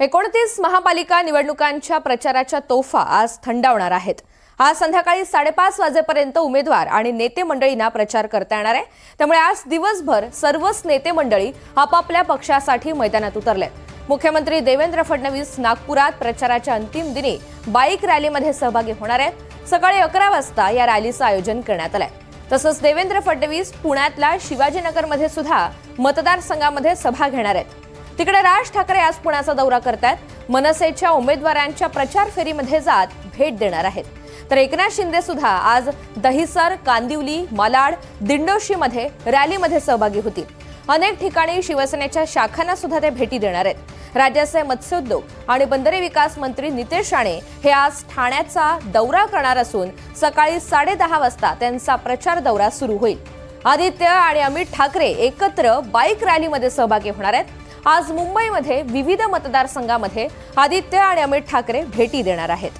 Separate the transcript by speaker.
Speaker 1: एकोणतीस महापालिका निवडणुकांच्या प्रचाराच्या तोफा आज थंडावणार आहेत. आज संध्याकाळी साडेपाच वाजेपर्यंत उमेदवार आणि नेते मंडळींना प्रचार करता येणार आहे. त्यामुळे आज दिवसभर सर्वच नेते मंडळी आपापल्या पक्षासाठी मैदानात उतरले मुख्यमंत्री देवेंद्र फडणवीस नागपुरात प्रचाराच्या अंतिम दिनी बाईक रॅलीमध्ये सहभागी होणार आहेत. सकाळी अकरा वाजता या रॅलीचं आयोजन करण्यात आलंय. तसंच देवेंद्र फडणवीस पुण्यातल्या शिवाजीनगरमध्ये सुद्धा मतदारसंघामध्ये सभा घेणार आहेत. तिकडे राज ठाकरे आज पुण्याचा दौरा करतायत. मनसेच्या उमेदवारांच्या प्रचार फेरीमध्ये जात भेट देणार आहेत. तर एकनाथ शिंदे सुद्धा आज दहिसर कांदिवली मालाड दिंडोशीमध्ये रॅलीमध्ये सहभागी होतील अनेक ठिकाणी शिवसेनेच्या शाखांना सुद्धा ते भेटी देणार आहेत. राज्याचे मत्स्योद्योग आणि बंदरे विकास मंत्री नितेश राणे हे आज ठाण्याचा दौरा करणार असून सकाळी साडेदहा वाजता त्यांचा प्रचार दौरा सुरू होईल. आदित्य आणि अमित ठाकरे एकत्र बाईक रॅलीमध्ये सहभागी होणार आहेत. आज मुंबईमध्ये विविध मतदारसंघामध्ये आदित्य आणि अमित ठाकरे भेटी देणार आहेत.